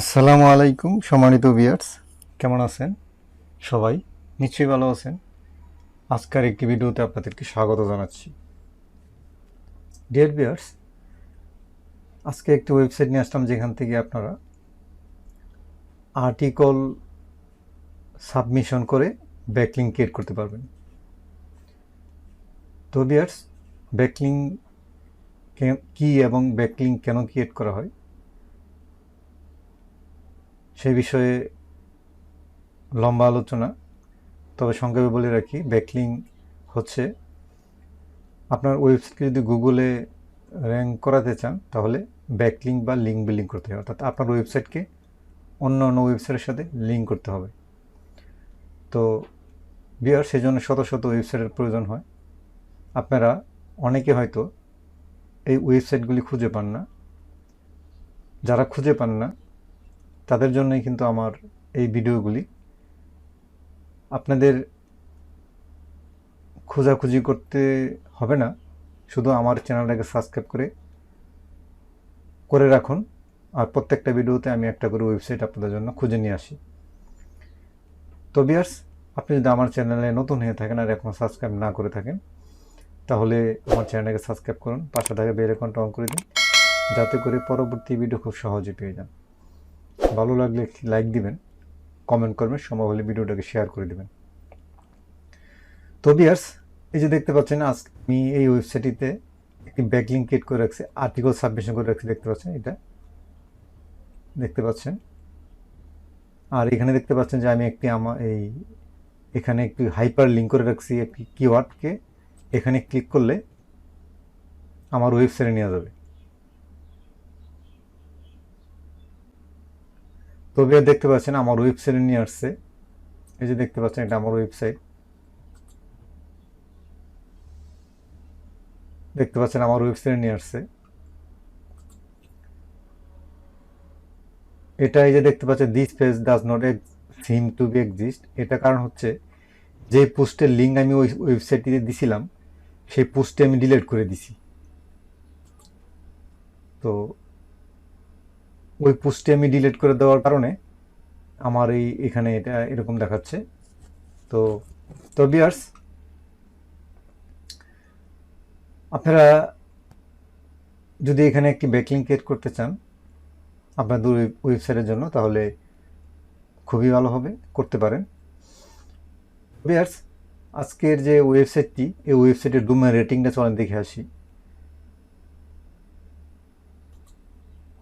আসসালামু আলাইকুম, সম্মানিত বিয়ার্স কেমন আছেন? সবাই নিশ্চয়ই ভালো আছেন। আজকের একটি ভিডিওতে আপনাদেরকে স্বাগত জানাচ্ছি। ডিয়ার বিয়ার্স আজকে একটি ওয়েবসাইট নিয়ে আসলাম যেখান থেকে আপনারা আর্টিকল সাবমিশন করে ব্যাকলিং ক্রিয়েট করতে পারবেন। তো বিয়ার্স ব্যাকলিং কি এবং ব্যাকলিং কেন ক্রিয়েট করা হয়? সেই বিষয়ে লম্বা আলোচনা। তবে সংক্ষেপে বলে রাখি, ব্যাকলিং হচ্ছে, আপনার ওয়েবসাইটকে যদি গুগলে র্যাঙ্ক করাতে চান, তাহলে ব্যাকলিং বা লিঙ্ক বিলিং করতে হবে। অর্থাৎ আপনার ওয়েবসাইটকে অন্য অন্য ওয়েবসাইটের সাথে লিঙ্ক করতে হবে। তো বিয়ার সেজন্য শত শত ওয়েবসাইটের প্রয়োজন হয়। আপনারা অনেকে হয়তো এই ওয়েবসাইটগুলি খুঁজে পান না। যারা খুঁজে পান না তাদের জন্যই কিন্তু আমার এই ভিডিওগুলি। আপনাদের খোঁজাখুঁজি করতে হবে না, শুধু আমার চ্যানেলটাকে সাবস্ক্রাইব করে করে রাখুন। আর প্রত্যেকটা ভিডিওতে আমি একটা করে ওয়েবসাইট আপনাদের জন্য খুঁজে নিয়ে আসি। তো বিয়ার্স আপনি যদি আমার চ্যানেলে নতুন হয়ে থাকেন আর এখনও সাবস্ক্রাইব না করে থাকেন, তাহলে আমার চ্যানেলটাকে সাবস্ক্রাইব করুন, পাশে থাকা বেল আইকনটা অন করে দিন, যাতে করে পরবর্তী ভিডিও খুব সহজে পেয়ে যান। ভালো লাগলে একটি লাইক দিবেন কমেন্ট করবেন, সম্ভব হলে ভিডিওটাকে শেয়ার করে দিবেন। তো বিয়ার্স এই যে দেখতে পাচ্ছেন আজ আমি এই ওয়েবসাইটটিতে একটি ব্যাকলিং ক্রিয়েট করে রাখছি আর্টিকেল সাবমিশন করে রাখছি, দেখতে পাচ্ছেন এটা? দেখতে পাচ্ছেন? আর এখানে দেখতে পাচ্ছেন যে আমি একটি আমার এই এখানে একটি হাইপার লিঙ্ক করে রাখছি, একটি কিওয়ার্ডকে এখানে ক্লিক করলে আমার ওয়েবসাইটে নেওয়া যাবে। তবে দেখতে পাচ্ছেন আমার ওয়েবসাইটে নিয়ে আসছে। এই যে দেখতে পাচ্ছেন, এটা আমার ওয়েবসাইট দেখতে পাচ্ছেন আমার ওয়েবসাইটে নিয়ে আসছে। এটা এই যে দেখতে পাচ্ছেন দিস পেজ ডাজ নট এক সিম টু বি এক্সিস্ট এটা কারণ হচ্ছে, যে পোস্টের লিঙ্ক আমি ওই ওয়েবসাইটটিতে দিছিলাম, সেই পোস্টে আমি ডিলিট করে দিছি। তো ওই পোস্টে আমি ডিলিট করে দেওয়ার কারণে আমার এই এখানে এটা এরকম দেখাচ্ছে। তো তো বিয়ার্স আপনারা যদি এখানে একটি ব্যাকলিং ক্রিয়েট করতে চান আপনাদের ওয়েবসাইটের জন্য, তাহলে খুবই ভালো হবে, করতে পারেন। বিয়ার্স আজকের যে ওয়েবসাইটটি এই ওয়েবসাইটের ডোমেন রেটিংটা চলেন দেখে আসি।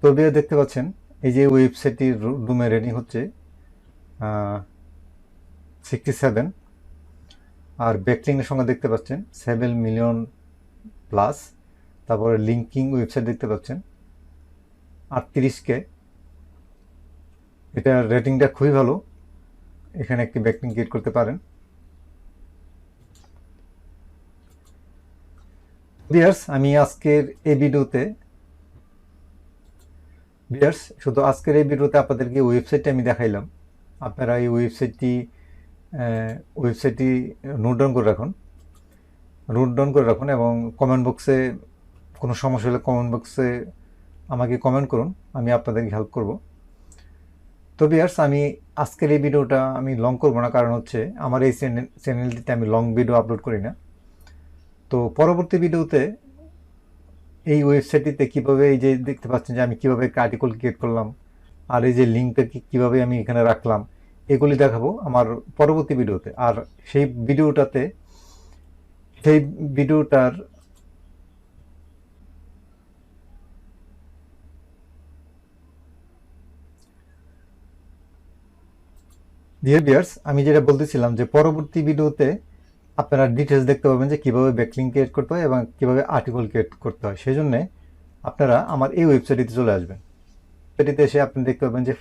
তো বিয়ার দেখতে পাচ্ছেন, এই যে ওয়েবসাইটটির ডোমেন রেটিং হচ্ছে সিক্সটি সেভেন আর ব্যাকলিংয়ের সঙ্গে দেখতে পাচ্ছেন সেভেন মিলিয়ন প্লাস তারপরে লিঙ্কিং ওয়েবসাইট দেখতে পাচ্ছেন আটত্রিশকে এটা রেটিংটা খুবই ভালো, এখানে একটি ব্যাকলিং ক্রিয়েট করতে পারেন। আমি আজকের এই ভিডিওতে বিয়ার্স শুধু আজকের এই ভিডিওতে আপনাদেরকে ওয়েবসাইটটা আমি দেখাইলাম। আপনারা এই ওয়েবসাইটটি ওয়েবসাইটটি নোট ডাউন করে রাখুন। নোট ডাউন করে রাখুন এবং কমেন্ট বক্সে কোনো সমস্যা হলে কমেন্ট বক্সে আমাকে কমেন্ট করুন, আমি আপনাদেরকে হেল্প করব। তো বিয়ার্স আমি আজকের এই ভিডিওটা আমি লং করব না, কারণ হচ্ছে আমার এই চ্যানেলটিতে আমি লং ভিডিও আপলোড করি না। তো পরবর্তী ভিডিওতে এই ওয়েবসাইটটিতে কীভাবে এই যে দেখতে পাচ্ছেন যে আমি কীভাবে একটা আর্টিকেল ক্রিয়েট করলাম, আর এই যে লিঙ্কটা কীভাবে আমি এখানে রাখলাম, এগুলি দেখাবো আমার পরবর্তী ভিডিওতে। আর সেই ভিডিওটাতে, সেই ভিডিওটার ডিয়ার বিয়ার্স আমি যেটা বলতেছিলাম যে পরবর্তী ভিডিওতে আপনারা ডিটেলস দেখতে পাবেন যে কীভাবে ব্যাকলিং ক্রিয়েট করতে হয় এবং কীভাবে আর্টিকেল ক্রিয়েট করতে হয়। সেই জন্যে আপনারা আমার এই ওয়েবসাইটটিতে চলে আসবেন। ওয়েবসাইটটিতে এসে আপনি দেখতে পাবেন যে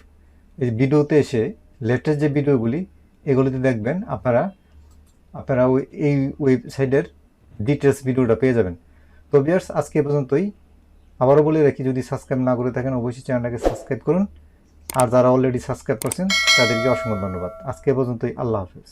এই ভিডিওতে এসে লেটেস্ট যে ভিডিওগুলি এগুলিতে দেখবেন আপনারা আপনারা ওই, এই ওয়েবসাইটের ডিটেলস ভিডিওটা পেয়ে যাবেন। তো বিয়ার্স আজকে পর্যন্তই। আবারও বলে রাখি, যদি সাবস্ক্রাইব না করে থাকেন, অবশ্যই চ্যানেলটাকে সাবস্ক্রাইব করুন। আর যারা অলরেডি সাবস্ক্রাইব করছেন, তাদেরকে অসংখ্য ধন্যবাদ। আজকে পর্যন্তই। আল্লাহ হাফেজ।